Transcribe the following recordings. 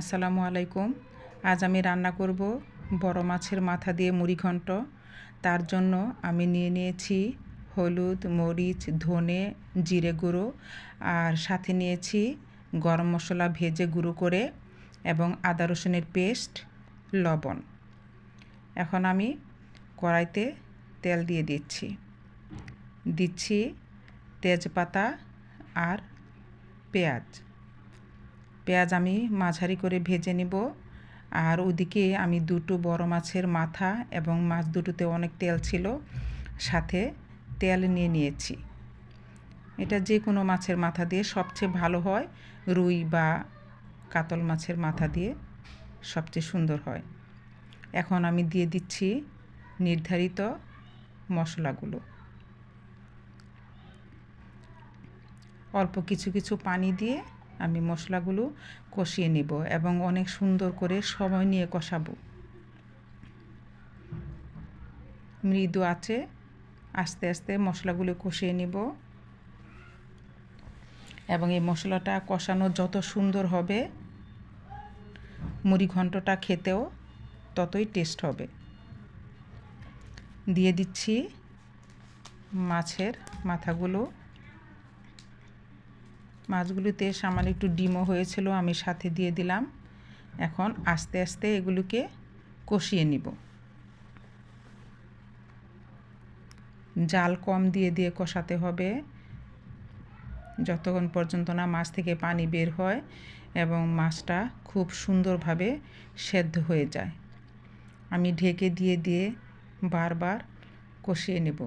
আসসালামু আলাইকুম। আজ আমি রান্না করব বড় মাছের মাথা দিয়ে মুড়ি ঘন্ট। তার জন্য আমি নিয়ে নিয়েছি হলুদ, মরিচ, ধনে, জিরে গুঁড়ো আর সাথে নিয়েছি গরম মশলা ভেজে গুঁড়ো করে এবং আদা রসুনের পেস্ট, লবণ। এখন আমি কড়াইতে তেল দিয়ে দিচ্ছি। দিচ্ছি তেজপাতা আর পেঁয়াজ। পেঁয়াজ আমি মাঝারি করে ভেজে নেব। আর ওদিকে আমি দুটো বড় মাছের মাথা এবং মাছ দুটোতে অনেক তেল ছিল, সাথে তেল নিয়ে নিয়েছি। এটা যে কোনো মাছের মাথা দিয়ে সবচেয়ে ভালো হয়, রুই বা কাতল মাছের মাথা দিয়ে সবচেয়ে সুন্দর হয়। এখন আমি দিয়ে দিচ্ছি নির্ধারিত মশলাগুলো। অল্প কিছু কিছু পানি দিয়ে আমি মশলাগুলো কষিয়ে নিব এবং অনেক সুন্দর করে সময় নিয়ে কষাবো। মৃদু আছে আস্তে আস্তে মশলাগুলো কষিয়ে নিব। এবং এই মশলাটা কষানো যত সুন্দর হবে, মুড়ি ঘন্টটা খেতেও ততই টেস্ট হবে। দিয়ে দিচ্ছি মাছের মাথাগুলো। মাছগুলিতে সামান্য একটু ডিমও হয়েছিল, আমি সাথে দিয়ে দিলাম। এখন আস্তে আস্তে এগুলোকে কষিয়ে নিব। জাল কম দিয়ে দিয়ে কষাতে হবে। যতক্ষণ পর্যন্ত না মাছ থেকে পানি বের হয় এবং মাছটা খুব সুন্দরভাবে সেদ্ধ হয়ে যায়, আমি ঢেকে দিয়ে দিয়ে বারবার কষিয়ে নেব।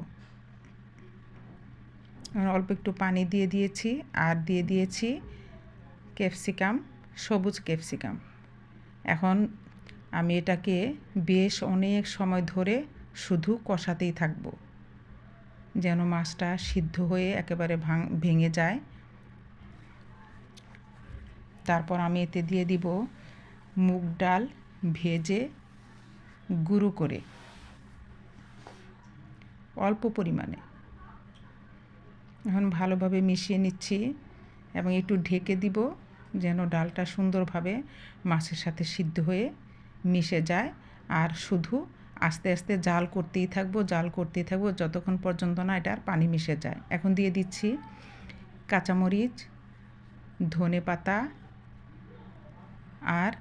অল্প একটু পানি দিয়ে দিয়েছি আর দিয়ে দিয়েছি ক্যাপসিকাম, সবুজ ক্যাপসিকাম। এখন আমি এটাকে বেশ অনেক সময় ধরে শুধু কষাতেই থাকব, যেন মাছটা সিদ্ধ হয়ে একেবারে ভাঙ, ভেঙে যায়। তারপর আমি এতে দিয়ে দিব মুগ ডাল ভেজে গুঁড়ো করে, অল্প পরিমাণে। এখন ভালোভাবে মিশিয়ে নিচ্ছি এবং একটু ঢেকে দিব যেন ডালটা সুন্দরভাবে মাছের সাথে সিদ্ধ হয়ে মিশে যায়। আর শুধু আস্তে আস্তে জাল করতেই থাকব, জাল করতেই থাকব, যতক্ষণ পর্যন্ত না এটার পানি মিশে যায়। এখন দিয়ে দিচ্ছি কাঁচামরিচ, ধনে পাতা আর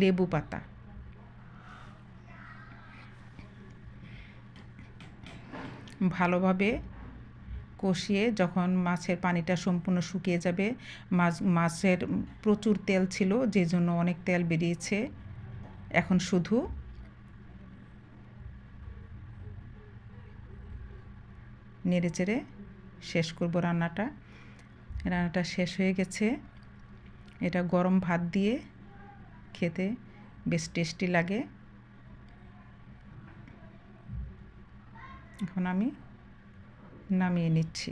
লেবু পাতা। ভালোভাবে কষিয়ে যখন মাছের পানিটা সম্পূর্ণ শুকিয়ে যাবে, মাছ, মাছের প্রচুর তেল ছিল, যে জন্য অনেক তেল বেরিয়েছে। এখন শুধু নেড়ে চেড়ে শেষ করব রান্নাটা। রান্নাটা শেষ হয়ে গেছে। এটা গরম ভাত দিয়ে খেতে বেশ টেস্টি লাগে। এখন আমি নামিয়ে নিচ্ছি।